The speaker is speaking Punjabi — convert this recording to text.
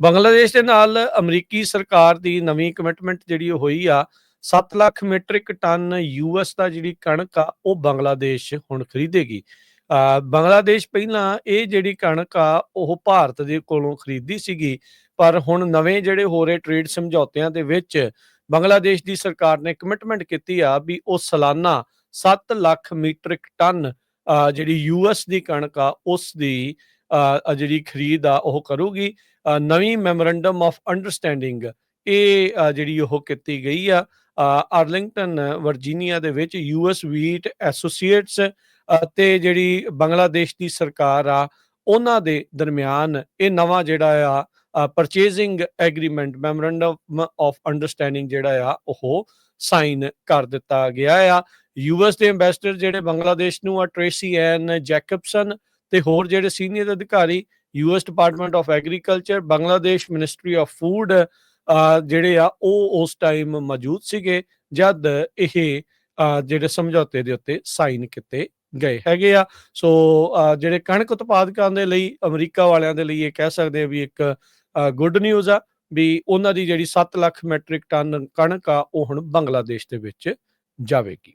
ਬੰਗਲਾਦੇਸ਼ ਦੇ ਨਾਲ ਅਮਰੀਕੀ ਸਰਕਾਰ ਦੀ ਨਵੀਂ ਕਮਿਟਮੈਂਟ ਜਿਹੜੀ ਉਹ ਹੋਈ ਆ 7 ਲੱਖ ਮੀਟ੍ਰਿਕ ਟਨ ਯੂਐਸ ਦਾ ਜਿਹੜੀ ਕਣਕ ਆ ਉਹ ਬੰਗਲਾਦੇਸ਼ ਹੁਣ ਖਰੀਦੇਗੀ। ਬੰਗਲਾਦੇਸ਼ ਪਹਿਲਾਂ ਇਹ ਜਿਹੜੀ ਕਣਕ ਆ ਉਹ ਭਾਰਤ ਦੇ ਕੋਲੋਂ ਖਰੀਦੀ ਸੀਗੀ ਪਰ ਹੁਣ ਨਵੇਂ ਜਿਹੜੇ ਹੋ ਰਹੇ ਟ੍ਰੇਡ ਸਮਝੌਤਿਆਂ ਦੇ ਵਿੱਚ ਬੰਗਲਾਦੇਸ਼ ਦੀ ਸਰਕਾਰ ਨੇ ਕਮਿਟਮੈਂਟ ਕੀਤੀ ਆ ਵੀ ਉਹ ਸਾਲਾਨਾ 7 ਲੱਖ ਮੀਟ੍ਰਿਕ ਟਨ ਅ, ਜਿਹੜੀ ਯੂਐਸ ਦੀ ਕਣਕ ਆ ਉਸ ਦੀ ਜਿਹੜੀ ਖਰੀਦ ਆ, ਉਹ ਕਰੂਗੀ। ਨਵੀਂ ਮੈਮੋਰੈਂਡਮ ਆਫ ਅੰਡਰਸਟੈਂਡਿੰਗ ਇਹ ਜਿਹੜੀ ਉਹ ਕੀਤੀ ਗਈ ਆ ਆਰਲਿੰਗਟਨ, ਵਰਜੀਨੀਆ ਦੇ ਵਿੱਚ ਯੂਐਸ ਵੀਟ ਐਸੋਸੀਏਟਸ ਅਤੇ ਜਿਹੜੀ ਬੰਗਲਾਦੇਸ਼ ਦੀ ਸਰਕਾਰ ਆ, ਉਹਨਾਂ ਦੇ ਦਰਮਿਆਨ ਇਹ ਨਵਾਂ ਜਿਹੜਾ ਆ purchasing agreement memorandum of understanding ਜਿਹੜਾ ਆ, ਉਹ ਸਾਈਨ ਕਰ ਦਿੱਤਾ ਗਿਆ ਆ। ਯੂਐਸ ਦੇ ਐਮਬੈਸਡਰ ਜਿਹੜੇ ਬੰਗਲਾਦੇਸ਼ ਨੂੰ ਆ, ਟ੍ਰੇਸੀ ਐਨ ਜੈਕਬਸਨ ਤੇ ਹੋਰ ਜਿਹੜੇ ਸੀਨੀਅਰ ਅਧਿਕਾਰੀ US department of agriculture Bangladesh ministry of food ਜਿਹੜੇ ਆ, ਉਹ ਉਸ ਟਾਈਮ ਮੌਜੂਦ ਸੀਗੇ, ਜਦ ਇਹ ਜਿਹੜੇ ਸਮਝੌਤੇ ਦੇ ਉੱਤੇ ਸਾਈਨ ਕੀਤੇ ਗਏ ਹੈਗੇ ਆ। ਸੋ ਜਿਹੜੇ ਕਣਕ ਉਤਪਾਦਕਾਂ ਦੇ ਲਈ, ਅਮਰੀਕਾ ਵਾਲਿਆਂ ਦੇ ਲਈ ਇਹ ਕਹਿ ਸਕਦੇ ਆ ਵੀ ਇੱਕ ਗੁੱਡ ਨਿਊਜ਼ ਆ, ਵੀ ਉਹਨਾਂ ਦੀ ਜਿਹੜੀ 7 ਲੱਖ ਮੈਟ੍ਰਿਕ ਟਨ ਕਣਕ ਆ, ਉਹ ਹੁਣ ਬੰਗਲਾਦੇਸ਼ ਦੇ ਵਿੱਚ ਜਾਵੇਗੀ।